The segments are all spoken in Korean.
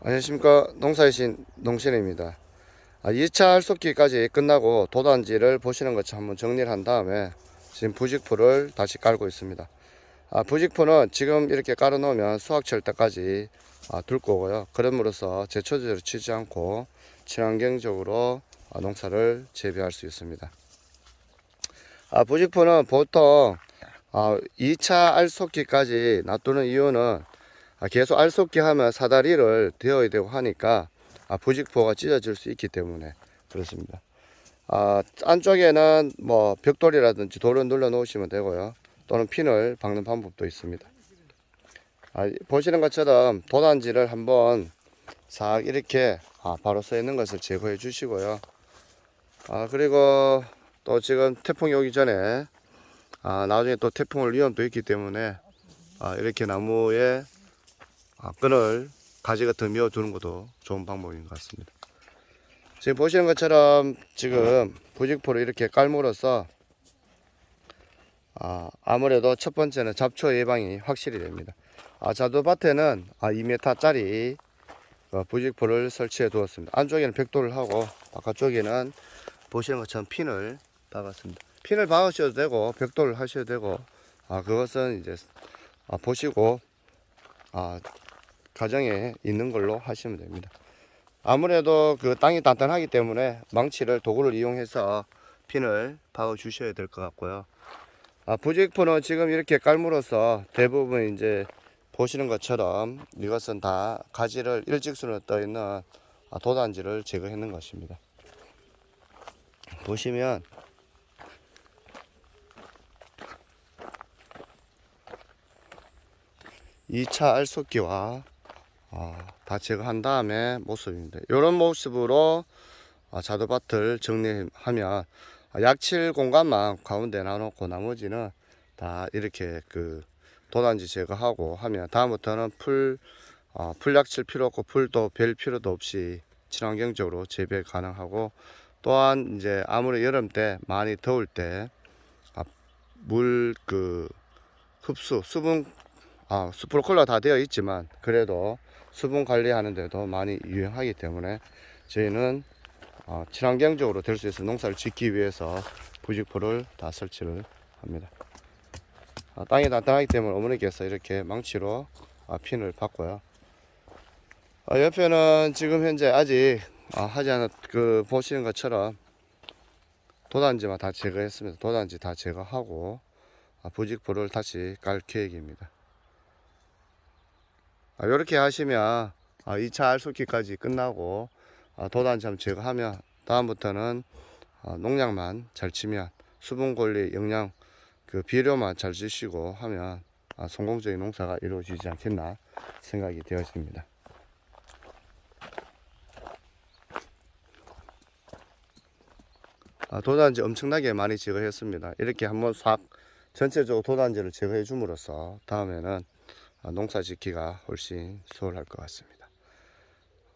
안녕하십니까 농사이신 농신입니다. 아, 2차 알속기까지 끝나고 도단지를 보시는 것처럼 한번 정리를 한 다음에 지금 부직포를 다시 깔고 있습니다. 아, 부직포는 지금 이렇게 깔아 놓으면 수확철 때까지 아, 둘 거고요. 그럼으로써 제초제를 치지 않고 친환경적으로 아, 농사를 재배할 수 있습니다. 아, 부직포는 보통 아, 2차 알속기까지 놔두는 이유는 아, 계속 알속기 하면 사다리를 되어야 되고 하니까 아, 부직포가 찢어질 수 있기 때문에 그렇습니다. 아, 안쪽에는 뭐 벽돌이라든지 돌을 눌러 놓으시면 되고요. 또는 핀을 박는 방법도 있습니다. 아, 보시는 것처럼 도단지를 한번 싹 이렇게 아, 바로 서 있는 것을 제거해 주시고요. 아, 그리고 또 지금 태풍이 오기 전에 아, 나중에 또 태풍 올 위험도 있기 때문에 아, 이렇게 나무에 아, 끈을 가지 같은 미어 두는 것도 좋은 방법인 것 같습니다. 지금 보시는 것처럼 지금 부직포를 이렇게 깔므로써 아, 아무래도 첫 번째는 잡초 예방이 확실히 됩니다. 아, 자두밭에는 아, 2m짜리 어, 부직포를 설치해 두었습니다. 안쪽에는 벽돌을 하고 바깥쪽에는 보시는 것처럼 핀을 박았습니다. 핀을 박으셔도 되고 벽돌을 하셔도 되고 아, 그것은 이제 아, 보시고 아, 가정에 있는 걸로 하시면 됩니다. 아무래도 그 땅이 단단하기 때문에 망치를 도구를 이용해서 핀을 박아 주셔야 될 것 같고요. 아, 부직포는 지금 이렇게 깔므로써 대부분 이제 보시는 것처럼 이것은 다 가지를 일직선으로 떠 있는 아, 도단지를 제거했는 것입니다. 보시면 이차 알속기와 아, 다 제거한 다음에 모습입니다. 이런 모습으로 아, 자두밭을 정리하면 아, 약칠 공간만 가운데 놔놓고 나머지는 다 이렇게 그 도단지 제거하고 하면 다음부터는 풀 아, 풀약칠 필요 없고 풀도 별 필요도 없이 친환경적으로 재배 가능하고 또한 이제 아무리 여름 때 많이 더울 때 물그 흡수 수분 아 스프로클러 다 되어 있지만 그래도 수분 관리하는데도 많이 유용하기 때문에 저희는 어, 친환경적으로 될 수 있어 농사를 짓기 위해서 부직포를 다 설치를 합니다. 아, 땅이 단단하기 때문에 어머니께서 이렇게 망치로 아, 핀을 받고요. 아, 옆에는 지금 현재 아직 아, 하지 않은 그 보시는 것처럼 도단지만 다 제거했습니다. 도단지 다 제거하고 아, 부직포를 다시 깔 계획입니다. 아, 이렇게 하시면 아, 2차 알속기까지 끝나고 아, 도단참 제거하면 다음부터는 아, 농약만 잘 치면 수분 관리, 영양 그 비료만 잘 주시고 하면 아, 성공적인 농사가 이루어지지 않겠나 생각이 되었습니다. 아, 도단지 엄청나게 많이 제거했습니다. 이렇게 한번 싹 전체적으로 도단지를 제거해 줌으로써 다음에는 아, 농사 짓기가 훨씬 수월할 것 같습니다.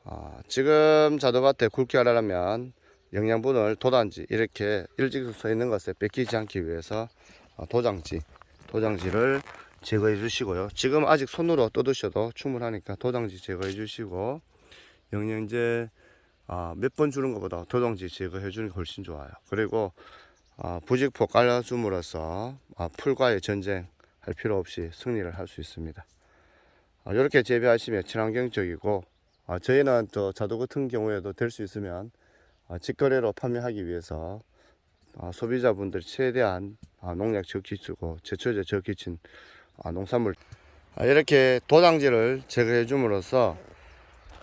아, 지금 자두밭에 굵게 하려면 영양분을 도단지 이렇게 일직선 서 있는 것에 뺏기지 않기 위해서 아, 도장지 도장지를 제거해 주시고요. 지금 아직 손으로 뜯으셔도 충분하니까 도장지 제거해 주시고 영양제 아, 몇 번 주는 것보다 도장지 제거해 주는 게 훨씬 좋아요. 그리고 아, 부직포 깔아줌으로써 아, 풀과의 전쟁 할 필요 없이 승리를 할 수 있습니다. 아, 이렇게 재배하시면 친환경적이고 아, 저희는 또 자두 같은 경우에도 될 수 있으면 아, 직거래로 판매하기 위해서 아, 소비자분들 최대한 아, 농약 적기 쓰고 제초제 적기 친 아, 농산물 아, 이렇게 도장지를 제거해 줌으로써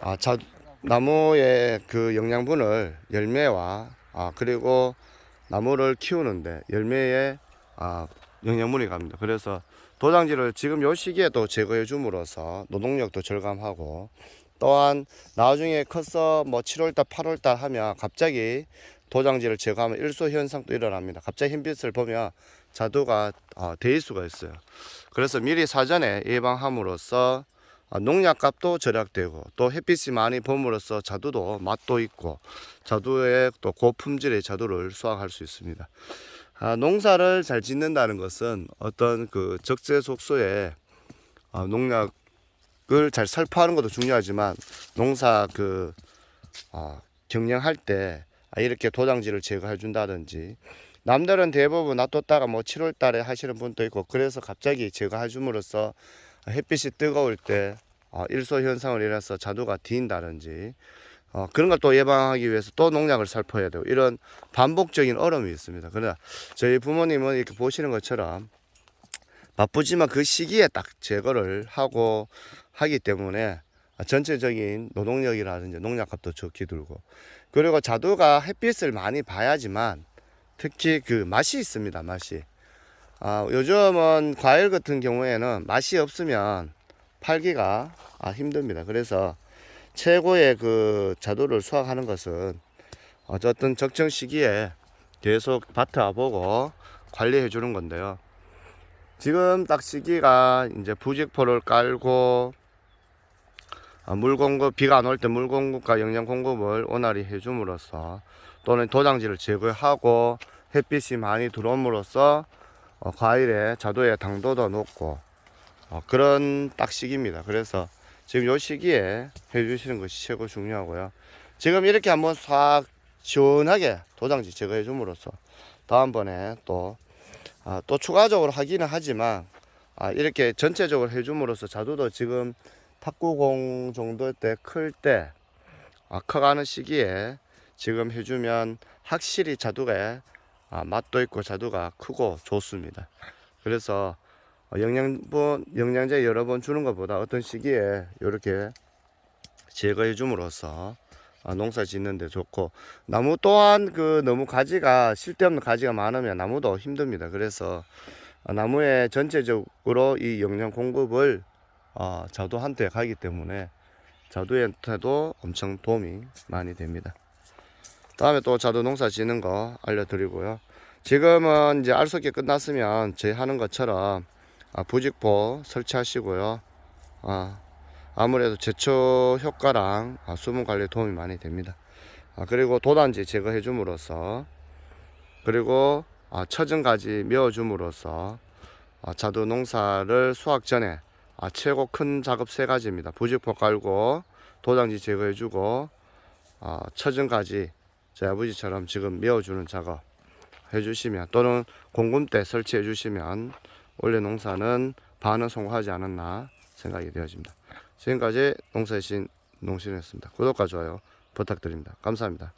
아, 자, 나무의 그 영양분을 열매와 아, 그리고 나무를 키우는데 열매에 아, 영양분이 갑니다. 그래서 도장지를 지금 요 시기에도 제거해 줌으로써 노동력도 절감하고 또한 나중에 커서 뭐 7월달 8월달 하면 갑자기 도장지를 제거하면 일소 현상도 일어납니다. 갑자기 흰빛을 보면 자두가 어, 데일 수가 있어요. 그래서 미리 사전에 예방함으로써 아, 농약값도 절약되고 또 햇빛이 많이 범으로써 자두도 맛도 있고 자두의 또 고품질의 자두를 수확할 수 있습니다. 아, 농사를 잘 짓는다는 것은 어떤 그 적재 속소에 아, 농약 농약을 잘 살포하는 것도 중요하지만 농사 그 어, 경영할 때 아, 이렇게 도장지를 제거해 준다든지. 남들은 대부분 놔뒀다가 뭐 7월 달에 하시는 분도 있고 그래서 갑자기 제거해 줌으로써 햇빛이 뜨거울 때 어, 일소 현상을 일어나서 자두가 딘다든지 어, 그런 걸 또 예방하기 위해서 또 농약을 살포해야 되고 이런 반복적인 어려움이 있습니다. 그러나 저희 부모님은 이렇게 보시는 것처럼 바쁘지만 그 시기에 딱 제거를 하고 하기 때문에 전체적인 노동력이라든지 농약값도 적게 들고 그리고 자두가 햇빛을 많이 봐야지만 특히 그 맛이 있습니다 맛이 아, 요즘은 과일 같은 경우에는 맛이 없으면 팔기가 아, 힘듭니다 그래서 최고의 그 자두를 수확하는 것은 어쨌든 적정 시기에 계속 밭에 와보고 관리해 주는 건데요 지금 딱 시기가 이제 부직포를 깔고 아, 물 공급 비가 안 올 때 물 공급과 영양 공급을 원활히 해줌으로써 또는 도장지를 제거하고 햇빛이 많이 들어옴으로써 어, 과일에 자두에 당도도 높고 어, 그런 딱 시기입니다. 그래서 지금 요 시기에 해주시는 것이 최고 중요하고요. 지금 이렇게 한번 싹 시원하게 도장지 제거해 줌으로써 다음번에 또 아, 또 추가적으로 하기는 하지만 아, 이렇게 전체적으로 해줌으로써 자두도 지금 탁구공 정도 때 클 때 아, 커가는 시기에 지금 해주면 확실히 자두가 아, 맛도 있고 자두가 크고 좋습니다. 그래서 어, 영양분 영양제 여러 번 주는 것보다 어떤 시기에 이렇게 제거해 줌으로써 아, 농사 짓는데 좋고 나무 또한 그 너무 가지가 쓸데없는 가지가 많으면 나무도 힘듭니다. 그래서 아, 나무에 전체적으로 이 영양 공급을 어, 자두한테 가기 때문에 자두한테도 엄청 도움이 많이 됩니다. 다음에 또 자두 농사 지는 거 알려드리고요. 지금은 이제 알속기 끝났으면 저희 하는 것처럼 아, 부직포 설치하시고요. 아, 아무래도 제초 효과랑 아, 수분 관리에 도움이 많이 됩니다. 아, 그리고 도단지 제거해 줌으로써 그리고 아, 처진 가지 메워 줌으로써 아, 자두 농사를 수확 전에 아, 최고 큰 작업 세 가지입니다. 부직포 깔고 도장지 제거해 주고 아, 처진 가지 제 아버지처럼 지금 메워 주는 작업 해 주시면 또는 공금 때 설치해 주시면 원래 농사는 반은 성공하지 않았나 생각이 되어집니다. 지금까지 농사의 신 농신이었습니다. 구독과 좋아요 부탁드립니다. 감사합니다.